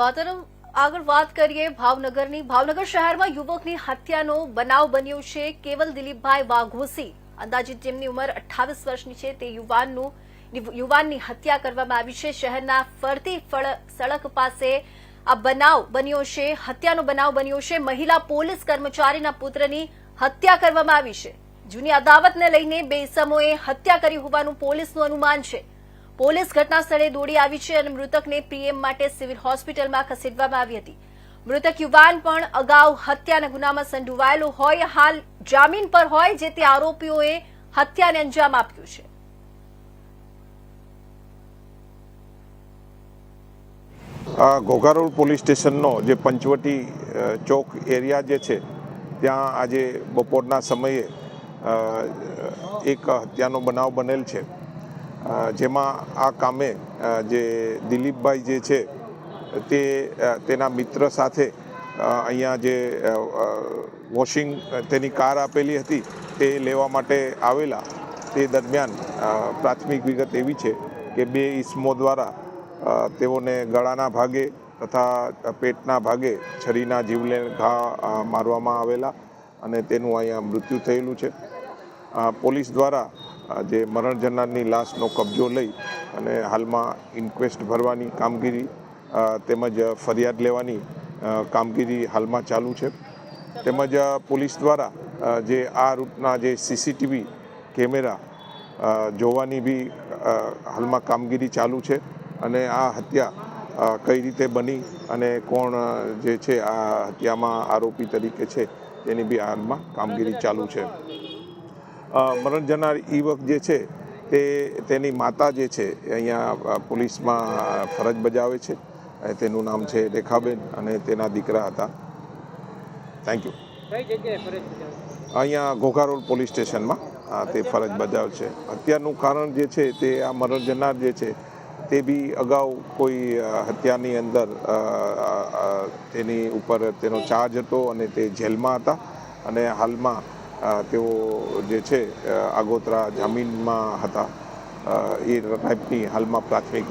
તો આગળ વાત કરીએ ભાવનગરની. ભાવનગર શહેરમાં યુવકની હત્યાનો બનાવ બન્યો છે. કેવલ દિલીપભાઈ વાઘોસી, અંદાજિત જેમની ઉંમર અઠ્ઠાવીસ વર્ષની છે, તે યુવાનનું યુવાનની હત્યા કરવામાં આવી છે. શહેરના ફરતી સડક પાસે આ બનાવ બન્યો છે, હત્યાનો બનાવ બન્યો છે. મહિલા પોલીસ કર્મચારીના પુત્રની હત્યા કરવામાં આવી છે. જૂની અદાવતને લઈને બે ઇસમોએ હત્યા કરી હોવાનું પોલીસનું અનુમાન છે. પોલીસ ઘટના સ્થળે દોડી આવી છે અને મૃતકને પીએમ માટે સિવિલ હોસ્પિટલમાં ખસેડવામાં આવી હતી. મૃતક યુવાન પણ અગાઉ હત્યાના ગુનામાં સંડોવાયેલો હોય, હાલ જામીન પર હોય જે તે આરોપીઓએ હત્યાને અંજામ આપ્યું છે. આ ઘોઘારોડ પોલીસ સ્ટેશનનો જે પંચવટી ચોક એરિયા જે છે, ત્યાં આજે બપોરના સમયે એક હત્યાનો બનાવ બનેલ છે. જેમાં આ કામે જે દિલીપભાઈ જે છે, તે તેના મિત્ર સાથે અહીંયા જે વોશિંગ, તેની કાર આપેલી હતી, તે લેવા માટે આવેલા. તે દરમિયાન પ્રાથમિક વિગત એવી છે કે બે ઈસમો દ્વારા તેઓને ગળાના ભાગે તથા પેટના ભાગે છરીના જીવલેણ ઘા મારવામાં આવેલા અને તેનું અહીંયા મૃત્યુ થયેલું છે. પોલીસ દ્વારા જે મરણ જનારની લાશનો કબજો લઈ અને હાલમાં ઇન્ક્વેસ્ટ ભરવાની કામગીરી તેમજ ફરિયાદ લેવાની કામગીરી હાલમાં ચાલુ છે. તેમજ પોલીસ દ્વારા જે આ રૂટના જે સીસીટીવી કેમેરા જોવાની બી હાલમાં કામગીરી ચાલુ છે અને આ હત્યા કઈ રીતે બની અને કોણ જે છે આ હત્યામાં આરોપી તરીકે છે તેની બી હાલમાં કામગીરી ચાલુ છે. મરણ જનાર યુવક જે છે તે તેની માતા જે છે અહીંયા પોલીસમાં ફરજ બજાવે છે. તેનું નામ છે રેખાબેન અને તેના દીકરા હતા. થેન્ક યુ અહીંયા ઘોઘારોડ પોલીસ સ્ટેશનમાં આ તે ફરજ બજાવે છે. હત્યાનું કારણ જે છે તે આ મરણ જનાર જે છે તે બી અગાઉ કોઈ હત્યાની અંદર તેની ઉપર તેનો ચાર્જ હતો અને તે જેલમાં હતા. અને હાલમાં તેઓ જે છે આગોતરા જામીનમાં હતા. એ ટાઈપની હાલમાં પ્રાથમિક